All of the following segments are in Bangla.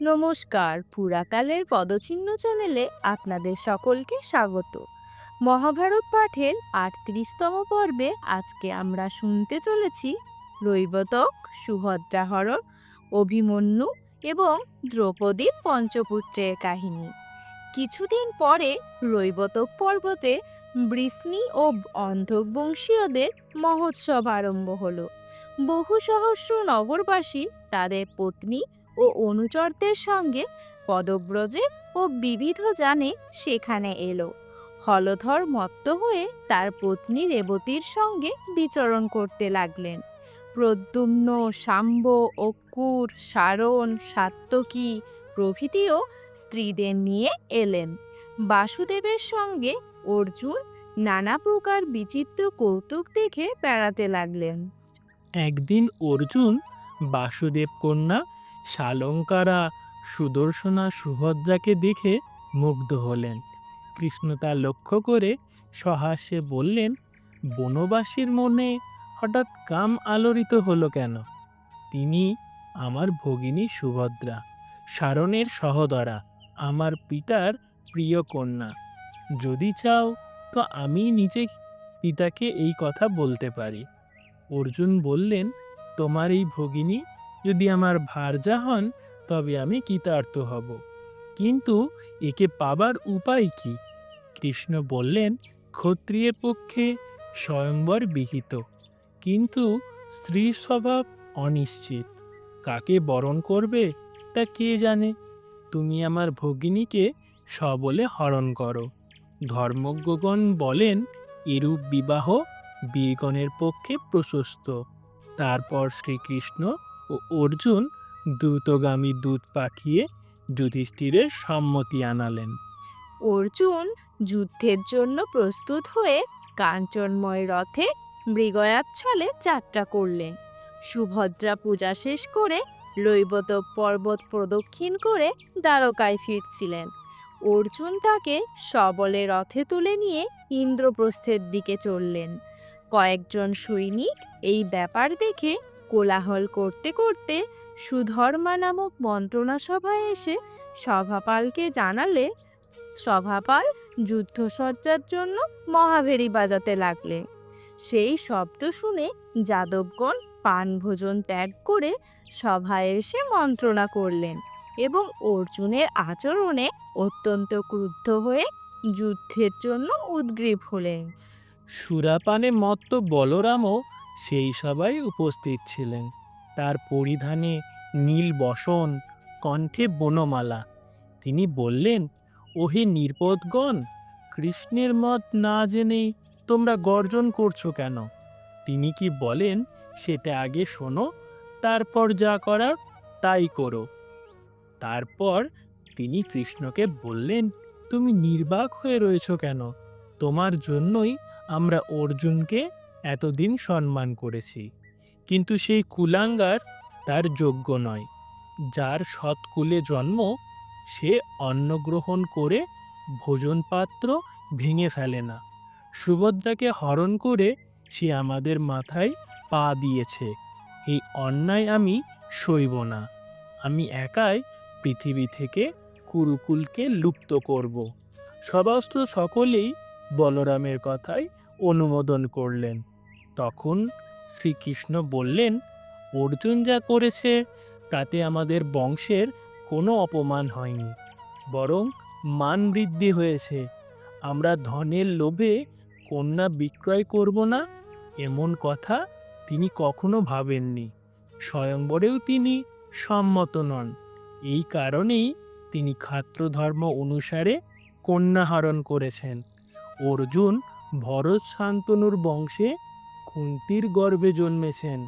নমস্কার, পুরাকালের পদচিহ্ন চ্যানেলে আপনাদের সকলকে স্বাগত। মহাভারত পাঠের আটত্রিশতম পর্বে আজকে আমরা শুনতে চলেছি রৈবতক, সুভদ্রাহরণ, অভিমন্যু এবং দ্রৌপদীর পঞ্চপুত্রের কাহিনী। কিছুদিন পরে রৈবতক পর্বতে বৃষ্ণি ও অন্ধক বংশীয়দের মহোৎসব আরম্ভ হলো। বহু সহস্র নগরবাসী তাদের পত্নী ও অনুচরদের সঙ্গে পদব্রজে ও বিবিধ যানে সেখানে এলো। হলধর মত্ত হয়ে তার পত্নী রেবতীর সঙ্গে বিচরণ করতে লাগলেন। প্রদ্যুম্ন, শাম্ব অক্কুর সারণ, সাত্তকী প্রভৃতিও স্ত্রীদের নিয়ে এলেন। বাসুদেবের সঙ্গে অর্জুন নানা প্রকার বিচিত্র কৌতুক দেখে বেড়াতে লাগলেন। একদিন অর্জুন বাসুদেব কন্যা শালঙ্কারা সুদর্শনা সুভদ্রাকে দেখে মুগ্ধ হলেন। কৃষ্ণ তা লক্ষ্য করে সহাস্যে বললেন, বনবাসীর মনে হঠাৎ কাম আলোড়িত হলো কেন? তিনি আমার ভগিনী সুভদ্রা, সারণের সহদরা, আমার পিতার প্রিয় কন্যা। যদি চাও তো আমি নিজে পিতাকে এই কথা বলতে পারি। অর্জুন বললেন, তোমার এই ভগিনী যদি আমার ভার্যা হন, তবে আমি কৃতার্থ হব। কিন্তু একে পাবার উপায় কি? কৃষ্ণ বললেন, ক্ষত্রিয়ের পক্ষে স্বয়ংবর বিহিত। কিন্তু স্ত্রী স্বভাব অনিশ্চিত। কাকে বরণ করবে, তা কে জানে? তুমি আমার ভগিনীকে সবলে হরণ করো। ধর্মজ্ঞগণ বলেন, এরূপ বিবাহ বীরগণের পক্ষে প্রশস্ত। তারপর শ্রীকৃষ্ণ ও অর্জুন দ্রুতগামী দূত পাঠিয়ে যুধিষ্ঠিরের সম্মতি আনালেন। অর্জুন যুদ্ধের জন্য প্রস্তুত হয়ে কাঞ্চনময় রথে মৃগয়াচ্ছলে যাত্রা করলেন। সুভদ্রা পূজা শেষ করে রৈবত পর্বত প্রদক্ষিণ করে দ্বারকায় ফিরছিলেন। অর্জুন তাকে সবলে রথে তুলে নিয়ে ইন্দ্রপ্রস্থের দিকে চললেন। কয়েকজন সৈনিক এই ব্যাপার দেখে কোলাহল করতে করতে সুধর্মা নামক মন্ত্রণা সভায় এসে সভাপালকে জানালে সভাপাল যুদ্ধসজ্জার জন্য মহাভেরি বাজাতে লাগলেন সেই শব্দ শুনে যাদবগণ পানভোজন ত্যাগ করে সভায় এসে মন্ত্রণা করলেন এবং অর্জুনের আচরণে অত্যন্ত ক্রুদ্ধ হয়ে যুদ্ধের জন্য উদ্গ্রীব হলেন। সুরাপানে মত্ত বলরামও সেই সবাই উপস্থিত ছিলেন। তার পরিধানে নীল বসন, কণ্ঠে বনমালা। তিনি বললেন, ওহে নির্বোধগণ, কৃষ্ণের মত না জেনেই তোমরা গর্জন করছ কেন? তিনি কি বলেন, সেটা আগে শোনো, তারপর যা করার তাই করো তারপর তিনি কৃষ্ণকে বললেন, তুমি নির্বাক হয়ে রয়েছ কেন? তোমার জন্যই আমরা অর্জুনকে এতদিন সম্মান করেছি। কিন্তু সেই কুলাঙ্গার তার যোগ্য নয়। যার সৎকুলে জন্ম সে অন্ন গ্রহণ করে ভোজন পাত্র ভেঙে ফেলে না। সুভদ্রাকে হরণ করে সে আমাদের মাথায় পা দিয়েছে। এই অন্যায় আমি সইব না। আমি একাই পৃথিবী থেকে কুরুকুলকে লুপ্ত করব। সমস্ত সকলেই বলরামের কথায় অনুমোদন করলেন। তখন শ্রীকৃষ্ণ বললেন, অর্জুন যা করেছে, তাতে আমাদের বংশের কোনো অপমান হয়নি, বরং মান বৃদ্ধি হয়েছে। আমরা ধনের লোভে কন্যা বিক্রয় করব না, এমন কথা তিনি কখনো ভাবেননি। স্বয়ংবরেও তিনি সম্মত নন। এই কারণেই তিনি খাত্রধর্ম অনুসারে কন্যা হরণ করেছেন। অর্জুন ভরত শান্তনুর বংশে কুন্তির গর্ভে জন্মেছেন।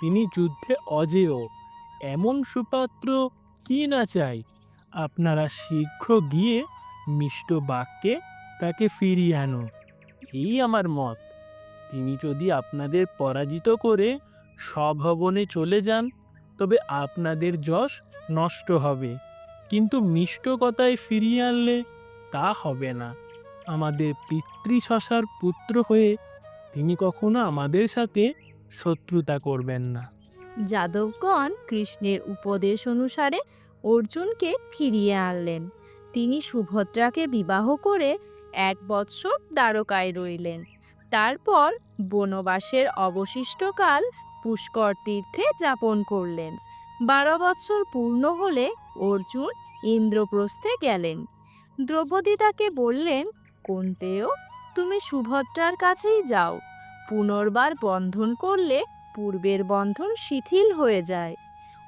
তিনি যুদ্ধে অজেয়। এমন সুপাত্র কি না চাই? আপনারা শীঘ্র গিয়ে মিষ্ট বাক্যে তাকে ফিরিয়ে আনুন। এই আমার মত। তিনি যদি আপনাদের পরাজিত করে স্বভবনে চলে যান, তবে আপনাদের যশ নষ্ট হবে। কিন্তু মিষ্ট কথায় ফিরিয়ে আনলে তা হবে না। আমাদের পিতৃশশার পুত্র হয়ে তিনি কখনো আমাদের সাথে শত্রুতা করবেন না। যাদবগণ কৃষ্ণের উপদেশ অনুসারে অর্জুনকে ফিরিয়ে আনলেন। তিনি সুভদ্রাকে বিবাহ করে এক বৎসর দ্বারকায় রইলেন। তারপর বনবাসের অবশিষ্টকাল পুষ্কর তীর্থে যাপন করলেন। বারো বৎসর পূর্ণ হলে অর্জুন ইন্দ্রপ্রস্থে গেলেন। দ্রৌপদী তাকে বললেন, কোনতেও তুমি সুভদ্রার কাছেই যাও। পুনর্বার বন্ধন করলে পূর্বের বন্ধন শিথিল হয়ে যায়।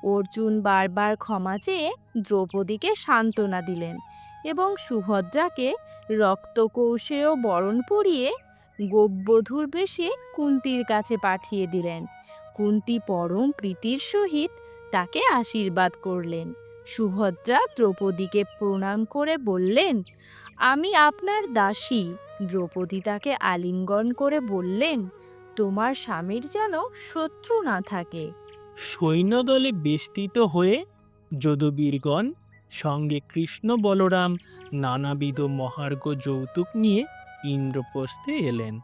অর্জুন বারবার ক্ষমা চেয়ে দ্রৌপদীকে সান্ত্বনা দিলেন এবং সুভদ্রাকে রক্তকৌশেয় বরণ পরিয়ে গোপবধূর বেশে কুন্তির কাছে পাঠিয়ে দিলেন। কুন্তি পরম প্রীতির সহিত তাকে আশীর্বাদ করলেন। সুভদ্রা দ্রৌপদীকে প্রণাম করে বললেন, আমি আপনার দাসী। দ্রৌপদী তাকে আলিঙ্গন করে বললেন, তোমার স্বামীর যেন শত্রু না থাকে। সৈন্যদলে বেষ্টিত হয়ে যদুবীরগণ সঙ্গে কৃষ্ণ বলরাম নানাবিধ মহার্ঘ যৌতুক নিয়ে ইন্দ্রপ্রস্থে এলেন।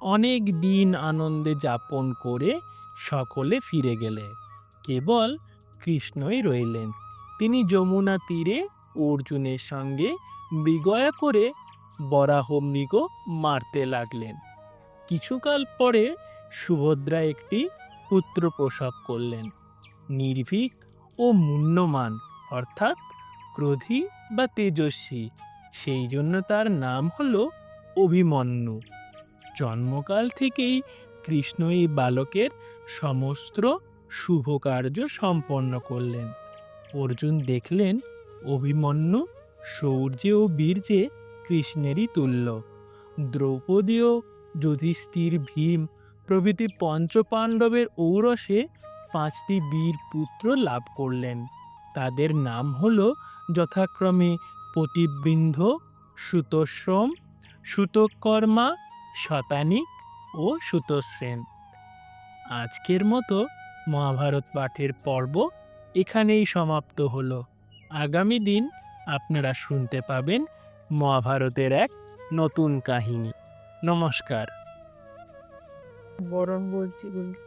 অনেক দিন আনন্দে যাপন করে সকলে ফিরে গেলে। কেবল কৃষ্ণই রইলেন। তিনি যমুনা তীরে অর্জুনের সঙ্গে বিগয়া করে বরাহ মৃগ মারতে লাগলেন। কিছুকাল পরে সুভদ্রা একটি পুত্র প্রসব করলেন। নির্ভীক ও মুন্যমান অর্থাৎ ক্রোধী বা তেজস্বী। সেই জন্য তার নাম হলো অভিমন্যু। জন্মকাল থেকেই কৃষ্ণ এই বালকের সমস্ত শুভ কার্য সম্পন্ন করলেন। অর্জুন দেখলেন অভিমন্যু শৌর্যে ও বীর্যে কৃষ্ণেরই তুল্য। দ্রৌপদীও যুধিষ্ঠির ভীম প্রভৃতি পঞ্চপাণ্ডবের ঔরসে পাঁচটি বীর পুত্র লাভ করলেন। তাদের নাম হল যথাক্রমে পতিবৃন্দ সুতশ্রম সুতকর্মা, শতানিক ও সুতশ্রেণ আজকের মতো মহাভারত পাঠের পর্ব এখানেই সমাপ্ত হলো। আগামী দিন আপনারা শুনতে পাবেন মহাভারতের এক নতুন কাহিনী। নমস্কার। বরণ বলছি বলি